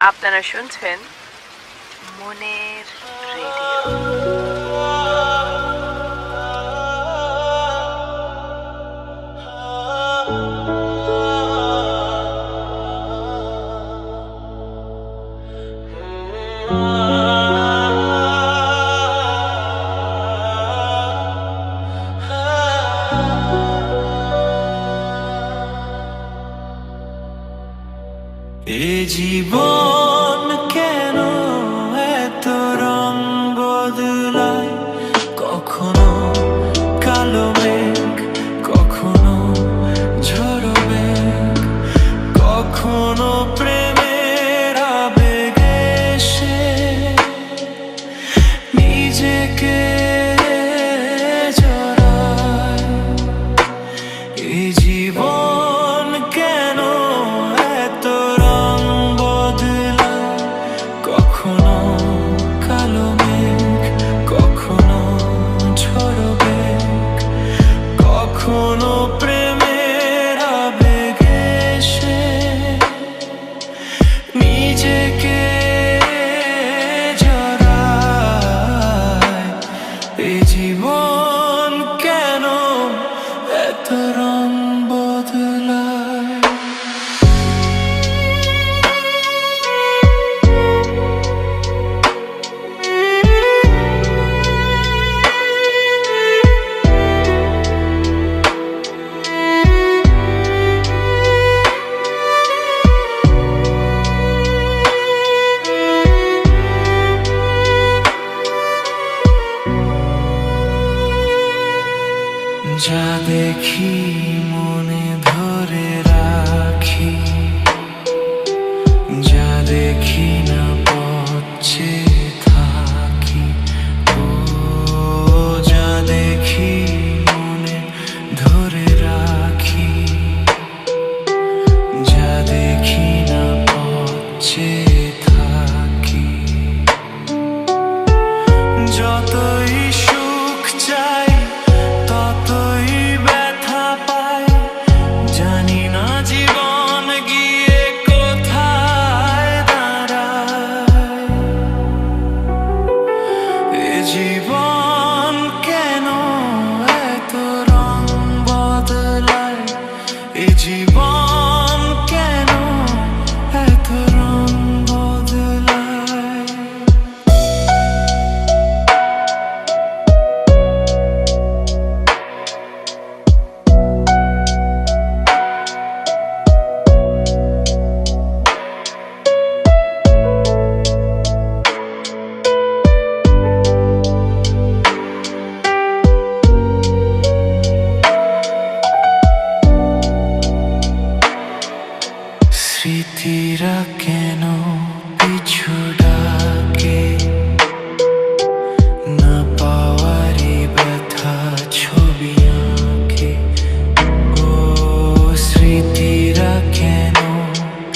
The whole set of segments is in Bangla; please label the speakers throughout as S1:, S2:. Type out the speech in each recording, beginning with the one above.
S1: আপনারা শুনছেন মনের রেডিও।
S2: এ জীবন যা দেখি মনে ধরে রাখি। যা দেখি না পচ্ছে e de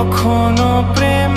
S2: কখনো প্রেম